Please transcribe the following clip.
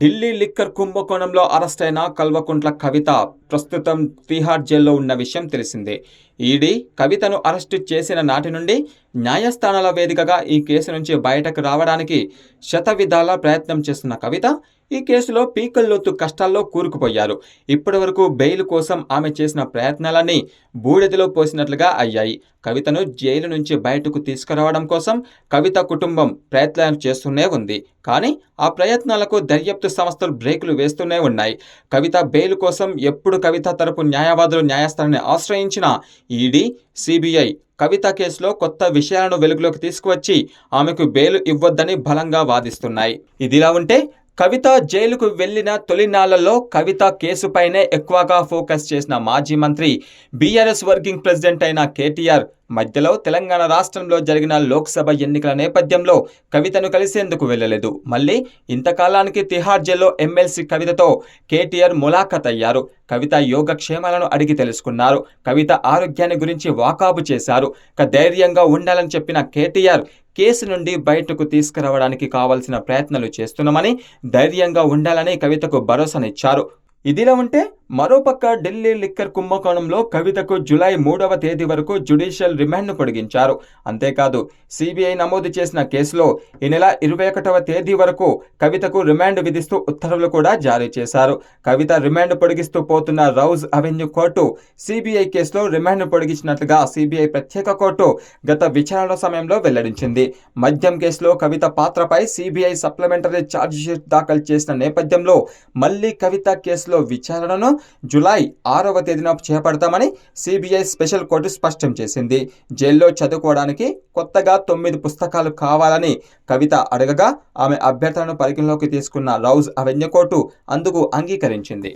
Delhi liquor కుంభకోణంలో అరెస్టైన కల్వకుంట్ల కవిత ప్రస్తుతం తిహార్ జైల్లో ఉన్న విషయం తెలిసిందే. ఈడీ కవితను అరెస్టు చేసిన నాటి నుండి న్యాయస్థానాల వేదికగా ఈ కేసు నుంచి బయటకు రావడానికి శతవిధాల ప్రయత్నం చేస్తున్న కవిత ఈ కేసులో పీకల్లోతు కష్టాల్లో కూరుకుపోయారు. ఇప్పటివరకు బెయిల్ కోసం ఆమె చేసిన ప్రయత్నాలన్నీ బూడిదలో పోసినట్లుగా అయ్యాయి. కవితను జైలు నుంచి బయటకు తీసుకురావడం కోసం కవిత కుటుంబం ప్రయత్నాలు చేస్తూనే ఉంది. కానీ ఆ ప్రయత్నాలకు దర్యాప్తు సంస్థలు బ్రేకులు వేస్తూనే ఉన్నాయి. కవిత బెయిల్ కోసం ఎప్పుడు కవిత తరపు న్యాయవాదులు న్యాయస్థానాన్ని ఆశ్రయించినా ఈడీ సిబిఐ కవిత కేసులో కొత్త విషయాలను వెలుగులోకి తీసుకువచ్చి ఆమెకు బెయిల్ ఇవ్వొద్దని బలంగా వాదిస్తున్నాయి. ఇదిలా ఉంటే కవిత జైలుకు వెళ్ళిన తొలినాళ్ళలో కవిత కేసుపైనే ఎక్కువగా ఫోకస్ చేసిన మాజీ మంత్రి బీఆర్ఎస్ వర్కింగ్ ప్రెసిడెంట్ అయిన కేటీఆర్ మధ్యలో తెలంగాణ రాష్ట్రంలో జరిగిన లోక్సభ ఎన్నికల నేపథ్యంలో కవితను కలిసేందుకు వెళ్ళలేదు. మళ్ళీ ఇంతకాలానికి తిహార్ జైల్లో ఎమ్మెల్సీ కవితతో కేటీఆర్ ములాఖత్ అయ్యారు కవిత యోగక్షేమాలను అడిగి తెలుసుకున్నారు. కవిత ఆరోగ్యాన్ని గురించి వాకాబు చేశారు. ఇక ధైర్యంగా ఉండాలని చెప్పిన కేటీఆర్ కేసు నుండి బయటకు తీసుకురావడానికి కావాల్సిన ప్రయత్నాలు చేస్తున్నామని ధైర్యంగా ఉండాలని కవితకు భరోసానిచ్చారు. ఇదిలా ఉంటే మరోపక్క ఢిల్లీ లిక్కర్ కుంభకోణంలో కవితకు జులై మూడవ తేదీ వరకు జ్యుడిషియల్ రిమాండ్ను పొడిగించారు. అంతేకాదు సిబిఐ నమోదు చేసిన కేసులో ఈ నెల ఇరవై ఒకటవ తేదీ వరకు కవితకు రిమాండ్ విధిస్తూ ఉత్తర్వులు కూడా జారీ చేశారు. కవిత రిమాండ్ పొడిగిస్తూ పోతున్న రౌజ్ అవెన్యూ కోర్టు సిబిఐ కేసులో రిమాండ్ పొడిగించినట్లుగా సిబిఐ ప్రత్యేక కోర్టు గత విచారణ సమయంలో వెల్లడించింది. మద్యం కేసులో కవిత పాత్రపై సిబిఐ సప్లిమెంటరీ ఛార్జిషీట్ దాఖలు చేసిన నేపథ్యంలో మళ్ళీ కవిత కేసులో విచారణను జులై ఆరవ తేదీన చేపడతామని సిబిఐ స్పెషల్ కోర్టు స్పష్టం చేసింది. జైల్లో చదువుకోవడానికి కొత్తగా తొమ్మిది పుస్తకాలు కావాలని కవిత అడగగా ఆమె అభ్యర్థనను పరిగణలోకి తీసుకున్న రౌజ్ అవెన్యూ కోర్టు అందుకు అంగీకరించింది.